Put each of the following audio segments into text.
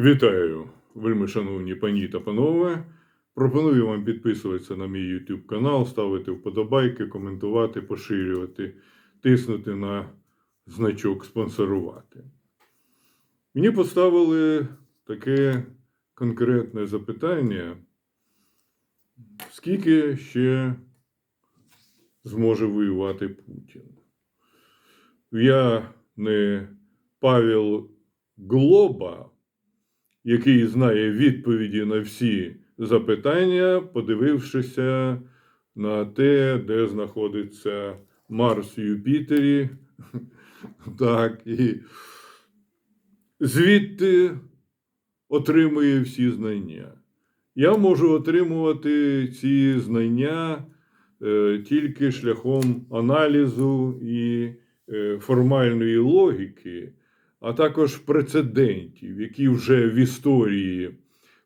Вітаю, вельми шановні пані та панове. Пропоную вам підписуватися на мій YouTube канал, ставити вподобайки, коментувати, поширювати, тиснути на значок спонсорувати. Мені поставили таке конкретне запитання: скільки ще зможе воювати Путін? Я не Павел Глоба який знає відповіді на всі запитання, подивившися на те, де знаходиться Марс в Юпітері. Так, і звідти отримує всі знання. Я можу отримувати ці знання е, тільки шляхом аналізу і е, формальної логіки а також прецедентів, які вже в історії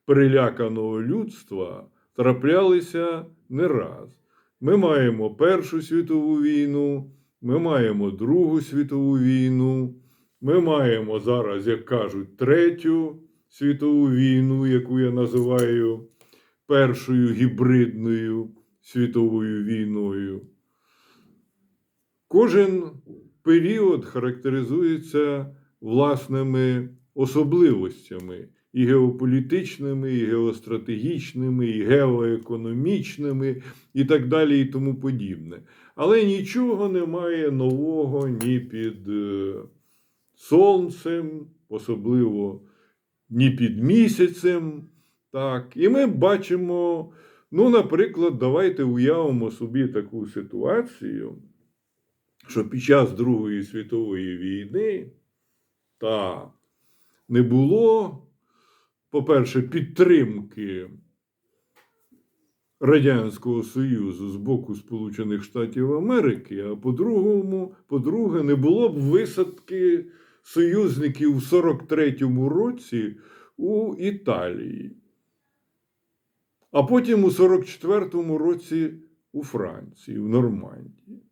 переляканого людства траплялися не раз. Ми маємо Першу світову війну, ми маємо Другу світову війну, ми маємо зараз, як кажуть, Третю світову війну, яку я називаю Першою гібридною світовою війною. Кожен період характеризується власними особливостями і геополітичними, і геостратегічними, і геоекономічними, і так далі, і тому подібне. Але нічого немає нового ні під е, сонцем, особливо ні під місяцем. Так. І ми бачимо, ну, наприклад, давайте уявимо собі таку ситуацію, що під час Другої світової війни та не було, по-перше, підтримки Радянського Союзу з боку Сполучених Штатів Америки, а по-другому, по-друге, не було б висадки союзників в 43-му році у Італії, а потім у 44-му році у Франції, в Нормандії.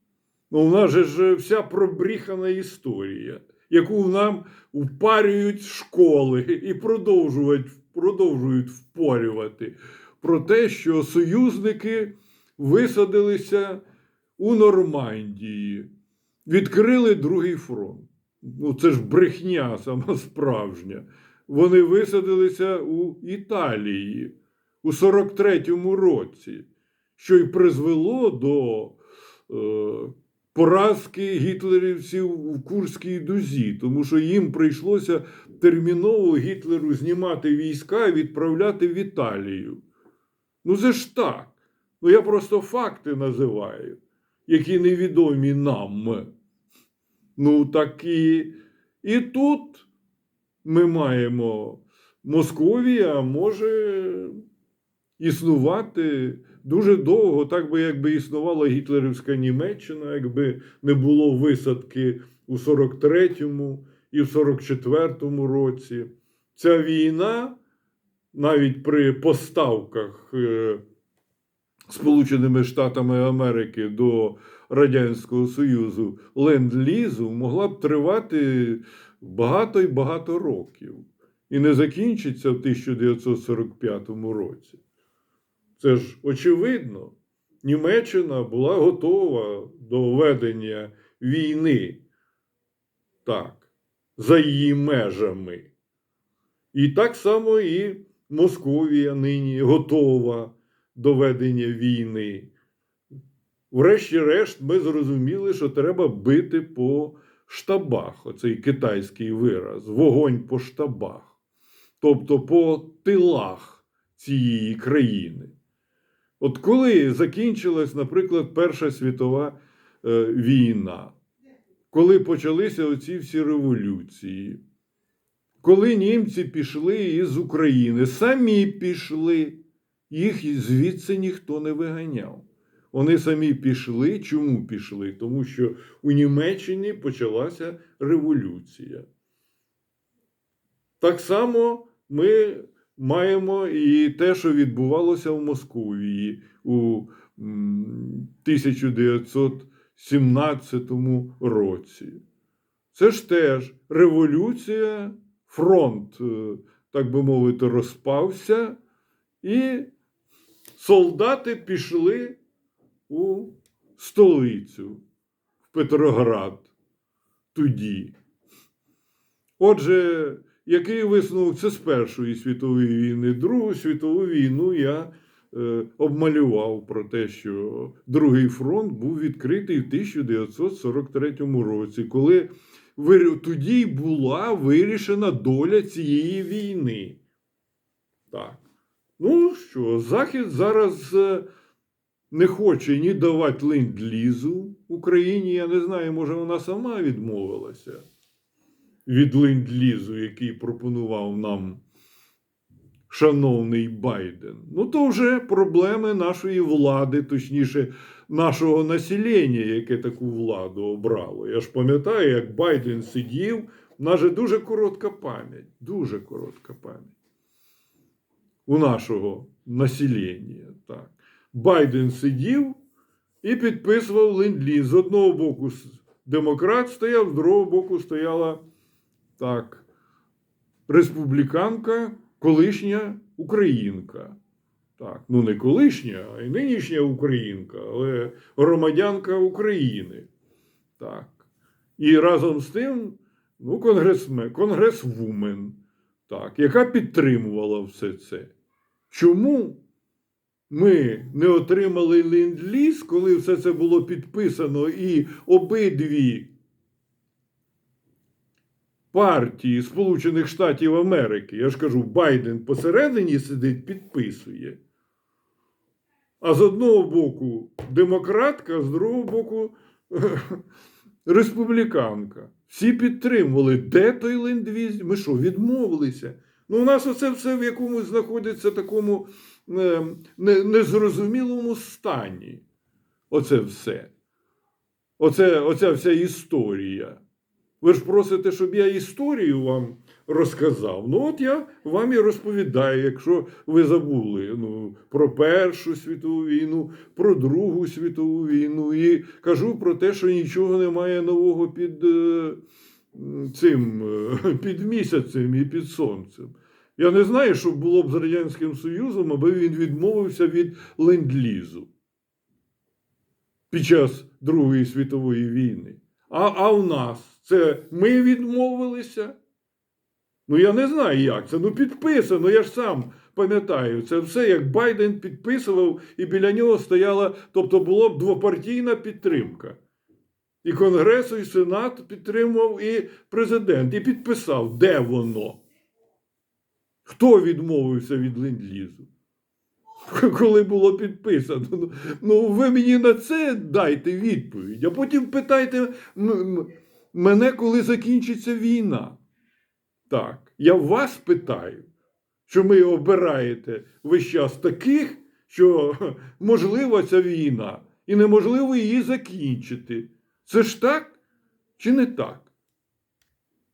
Ну, у нас же ж вся пробріхана історія яку нам впарюють школи і продовжують, продовжують впорювати про те, що союзники висадилися у Нормандії, відкрили другий фронт. Ну, це ж брехня сама справжня. Вони висадилися у Італії у 43-му році, що й призвело до е, поразки гітлерівців в Курській дузі, тому що їм прийшлося терміново Гітлеру знімати війська і відправляти в Італію. Ну, це ж так. Ну, я просто факти називаю, які невідомі нам. Ну, так і, і тут ми маємо Московія може існувати дуже довго, так би якби існувала гітлерівська Німеччина, якби не було висадки у 43-му і в 44-му році. Ця війна навіть при поставках е, Сполученими Штатами Америки до Радянського Союзу ленд-лізу могла б тривати багато і багато років і не закінчиться в 1945 році. Це ж очевидно, Німеччина була готова до ведення війни так, за її межами. І так само і Московія нині готова до ведення війни. Врешті-решт, ми зрозуміли, що треба бити по штабах, оцей китайський вираз, вогонь по штабах, тобто по тилах цієї країни. От коли закінчилась, наприклад, Перша світова е, війна, коли почалися оці всі революції, коли німці пішли із України, самі пішли, їх звідси ніхто не виганяв. Вони самі пішли. Чому пішли? Тому що у Німеччині почалася революція. Так само ми маємо і те, що відбувалося в Московії у 1917 році. Це ж теж революція, фронт е, так би мовити, розпався, і солдати пішли у столицю, в Петроград тоді. Отже, який висновок це з Першої світової війни? Другу світову війну я е, обмалював про те, що Другий фронт був відкритий в 1943 році, коли тоді була вирішена доля цієї війни. Так. Ну що, Захід зараз е, не хоче ні давати ленд-лізу Україні. Я не знаю, може вона сама відмовилася від ленд-лізу, який пропонував нам шановний Байден. Ну, то вже проблеми нашої влади, точніше, нашого населення, яке таку владу обрало. Я ж пам'ятаю, як Байден сидів, в нас же дуже коротка пам'ять, дуже коротка пам'ять у нашого населення. Так. Байден сидів і підписував ленд-ліз. З одного боку демократ стояв, з другого боку стояла так, республіканка, колишня українка. Так, ну не колишня, а й нинішня українка, але громадянка України. Так. І разом з тим, ну, конгресмен, конгресвумен, так, яка підтримувала все це. Чому ми не отримали ленд-ліз, коли все це було підписано, і обидві партії Сполучених Штатів Америки, я ж кажу, Байден посередині сидить, підписує. А з одного боку демократка, а з другого боку республіканка. Всі підтримували. Де той ленд-ліз? Ми що, відмовилися? Ну, у нас оце все в якомусь знаходиться такому е, не- незрозумілому стані. Оце все. Оце, оця вся історія. Ви ж просите, щоб я історію вам розказав. Ну, от я вам і розповідаю, якщо ви забули ну, про Першу світову війну, про Другу світову війну, і кажу про те, що нічого немає нового під е, цим, е, під місяцем і під сонцем. Я не знаю, що було б з Радянським Союзом, аби він відмовився від ленд-лізу під час Другої світової війни. А, а у нас це ми відмовилися? Ну, я не знаю, як це. Ну, підписано, я ж сам пам'ятаю. Це все як Байден підписував, і біля нього стояла, тобто була б двопартійна підтримка. І Конгрес, і Сенат підтримував, і президент, і підписав, де воно. Хто відмовився від ленд-лізу? Коли було підписано. Ну, Ну, ви мені на це дайте відповідь, а потім питайте мене, коли закінчиться війна. Так, я вас питаю, що ми обираєте весь час таких, що можлива ця війна, і неможливо її закінчити. Це ж так чи не так?